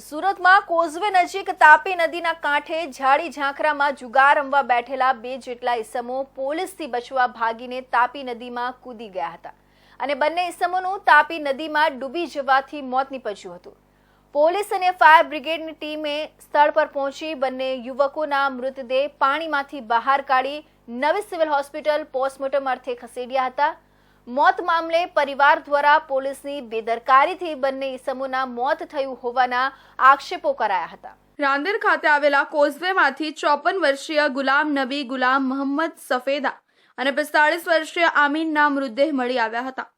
સુરતમાં કોઝવે નજીક તાપી નદીના કાંઠે ઝાડી ઝાંખરામાં જુગાર રમવા બેઠેલા બે જેટલા ઈસમો પોલીસથી બચવા ભાગીને તાપી નદીમાં કૂદી ગયા હતા. અને બંને ઈસમોનું તાપી નદીમાં ડૂબી જવાથી મોત નીપજ્યું હતું. પોલીસ અને ફાયર બ્રિગેડની ટીમે સ્થળ પર પહોંચી બંને યુવકોના મૃતદેહ પાણીમાંથી બહાર કાઢી નવી સિવિલ હોસ્પિટલ પોસ્ટમોર્ટમ અર્થે ખસેડ્યા હતા. મોત મામલે પરિવાર દ્વારા પોલીસની બેદરકારીથી બંને ઈસમોના મોત થયું હોવાના આક્ષેપો કરાયા હતા. રાંદેર ખાતે આવેલા કોઝવેમાંથી ચોપન વર્ષીય ગુલામ નબી ગુલામ મોહમ્મદ સફેદા અને પિસ્તાળીસ વર્ષીય આમીનના મૃતદેહ મળી આવ્યા હતા.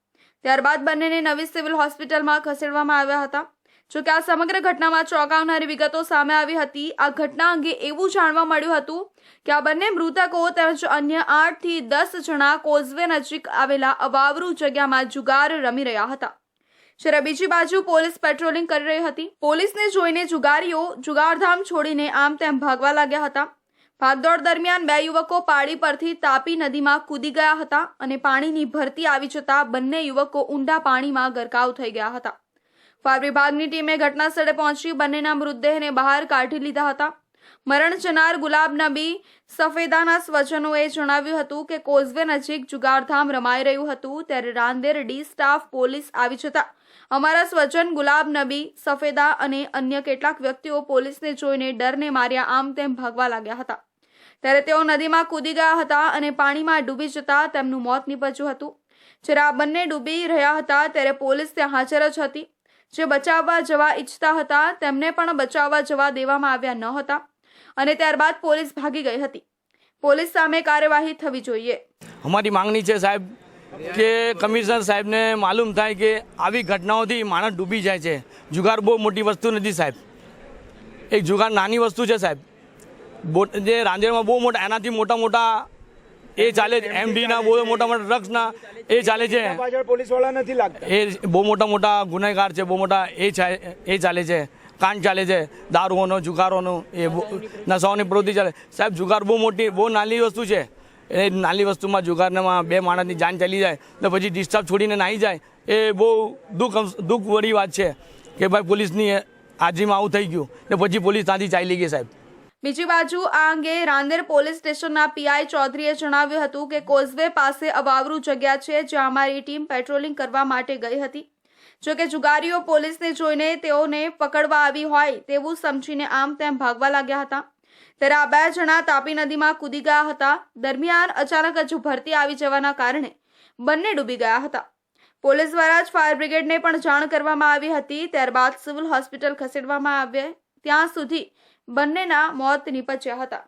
ત્યારબાદ બંનેને નવી સિવિલ હોસ્પિટલમાં ખસેડવામાં આવ્યા હતા. જોકે આ સમગ્ર ઘટનામાં ચોંકાવનારી વિગતો સામે આવી હતી. આ ઘટના અંગે એવું જાણવા મળ્યું હતું કે આ બંને મૃતકો તેમજ અન્ય આઠથી દસ જણા કોઝવે નજીક આવેલા અવાવરુ જગ્યામાં જુગાર રમી રહ્યા હતા. જ્યારે બીજી બાજુ પોલીસ પેટ્રોલિંગ કરી રહી હતી. પોલીસને જોઈને જુગારીઓ જુગારધામ છોડીને આમ તેમ ભાગવા લાગ્યા હતા. ભાગદોડ દરમિયાન બે યુવકો પાડી પરથી તાપી નદીમાં કૂદી ગયા હતા અને પાણીની ભરતી આવી જતા બંને યુવકો ઊંડા પાણીમાં ગરકાવ થઈ ગયા હતા. ફાયર વિભાગની ટીમે ઘટના સ્થળે પહોંચી બંનેના મૃતદેહને બહાર કાઢી લીધા હતા. મરણ જનાર ગુલાબ નબી સફેદાના સ્વજનોએ જણાવ્યું હતું કે કોઝવે નજીક જુગારધામ રમાઈ રહ્યું હતું ત્યારે રાંદેર ડી સ્ટાફ પોલીસ આવી જતા. અમારા સ્વજન ગુલાબ નબી, સફેદા અને અન્ય કેટલાક વ્યક્તિઓ પોલીસને જોઈને ડરને માર્યા આમ તેમ ભાગવા લાગ્યા હતા. ત્યારે તેઓ નદીમાં કૂદી ગયા હતા અને પાણીમાં ડૂબી જતા તેમનું મોત નીપજ્યું હતું. જ્યારે આ બંને ડૂબી રહ્યા હતા ત્યારે પોલીસ ત્યાં હાજર જ હતી. જે બચાવવા જવા ઈચ્છતા હતા, તેમને પણ બચાવવા જવા દેવામાં આવ્યા ન હતા અને ત્યારબાદ પોલીસ ભાગી ગઈ હતી. પોલીસ સામે કાર્યવાહી થવી જોઈએ. અમારી માંગણી છે સાહેબ કે કમિશનર સાહેબને માલુમ થાય કે આવી ઘટનાઓથી માણસ ડૂબી જાય છે. જુગાર બહુ મોટી વસ્તુ નથી સાહેબ. એક જુગાર નાની વસ્તુ છે સાહેબ. જે રાંદેરમાં બહુ મોટા, એનાથી મોટા મોટા એ ચાલે છે. એમડીના બહુ મોટા મોટા ડ્રગ્સના એ ચાલે છે. પાછળ પોલીસવાળા નથી લાગતા. એ બહુ મોટા મોટા ગુનેગાર છે બહુ મોટા એ એ ચાલે છે. કાંડ ચાલે છે. દારૂઓનો જુગારોનો એ નશાઓની પ્રવૃત્તિ ચાલે. સાહેબ જુગાર બહુ મોટી બહુ નાની વસ્તુ છે. એ નાની વસ્તુમાં જુગારનામાં બે માણસની જાન ચાલી જાય ને પછી ડિસ્ટર્બ છોડીને નાહી જાય. એ બહુ દુઃખ દુઃખવાળી વાત છે કે ભાઈ પોલીસની હાજરીમાં આવું થઈ ગયું ને પછી પોલીસ ત્યાંથી ચાલી ગઈ સાહેબ. બીજી બાજુ આ અંગે રાંદેર પોલીસ સ્ટેશનના પીઆઈ ચૌધરીએ જણાવ્યું હતું કે કોઝવે પાસે અવાવરું જગ્યા છે જ્યાં અમારી ટીમ પેટ્રોલિંગ કરવા માટે ગઈ હતી. જોકે જુગારીઓ પોલીસને જોઈને તેઓને પકડવા આવી હોય તેવું સમજીને આમ તેમ ભાગવા લાગ્યા હતા. ત્યારે આ બે જણા તાપી નદીમાં કૂદી ગયા હતા. દરમિયાન અચાનક જ ભરતી આવી જવાના કારણે બંને ડૂબી ગયા હતા. પોલીસ દ્વારા જ ફાયર બ્રિગેડને પણ જાણ કરવામાં આવી હતી. ત્યારબાદ સિવિલ હોસ્પિટલ ખસેડવામાં આવે ત્યાં સુધી બંનેના મોત નીપજ્યા હતા.